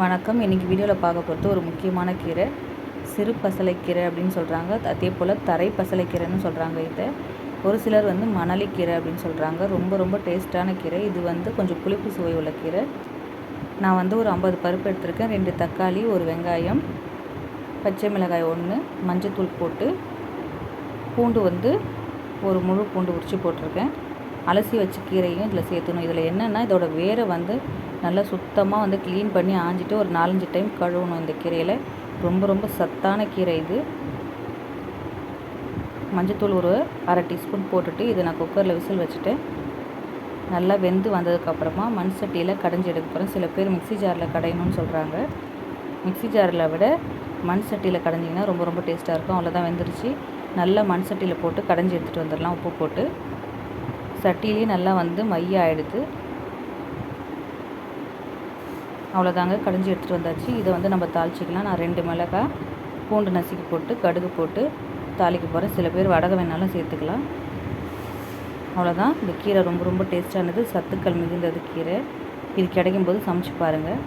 வணக்கம். இன்றைக்கி வீடியோவில் பார்க்க போகிறது ஒரு முக்கியமான கீரை. சிறு பசலைக்கீரை அப்படின்னு சொல்கிறாங்க அதே போல் தரை பசலைக்கீரைன்னு சொல்கிறாங்க இதை. ஒரு சிலர் வந்து மணலிக்கீரை அப்படின்னு சொல்கிறாங்க ரொம்ப ரொம்ப டேஸ்ட்டான கீரை. இது வந்து கொஞ்சம் புளிப்பு சுவை உள்ள கீரை. நான் வந்து ஒரு ஐம்பது பருப்பு எடுத்திருக்கேன். ரெண்டு தக்காளி ஒரு வெங்காயம் பச்சை மிளகாய் ஒன்று மஞ்சத்தூள் போட்டு பூண்டு வந்து ஒரு முழு பூண்டு உரித்து போட்டிருக்கேன். அலசி வச்ச கீரையும் இதில் சேர்த்துணும். இதில் என்னென்னா இதோட வேரை வந்து நல்லா சுத்தமாக வந்து க்ளீன் பண்ணி ஆஞ்சிட்டு ஒரு நாலஞ்சு டைம் கழுவணும் இந்த கீரையில். ரொம்ப ரொம்ப சத்தான கீரை இது. மஞ்சத்தூள் ஒரு அரை டீஸ்பூன் போட்டுட்டு இதை நான் குக்கரில் விசில் வச்சுட்டு நல்லா வெந்து வந்ததுக்கப்புறமா மண் சட்டியில் கடைஞ்சி எடுக்கப்புறம் சில பேர் மிக்சி ஜாரில் கடையணும்னு சொல்கிறாங்க மிக்சி ஜாரில் விட மண் சட்டியில் கடைஞ்சிங்கன்னா ரொம்ப ரொம்ப டேஸ்ட்டாக இருக்கும். அவ்வளோதான் வெந்துருச்சு. நல்லா மண் சட்டியில் போட்டு கடைஞ்சி எடுத்துகிட்டு வந்துடலாம். உப்பு போட்டு. சட்டிலேயே நல்லா வந்து மைய ஆகிடுது அவ்வளோதாங்க. கடைஞ்சி எடுத்துகிட்டு வந்தாச்சு. இதை வந்து நம்ம தாளிச்சிக்கலாம். நான் ரெண்டு மிளகாய் பூண்டு நசுக்கி போட்டு கடுகு போட்டு தாளிக்க போகிறேன் சில பேர் வடகை வேணாலும் சேர்த்துக்கலாம். அவ்வளோதான். இந்த கீரை ரொம்ப ரொம்ப டேஸ்ட்டானது. சத்துக்கள் மிகுந்தது கீரை. இது கிடைக்கும் போது சமைச்சு பாருங்கள்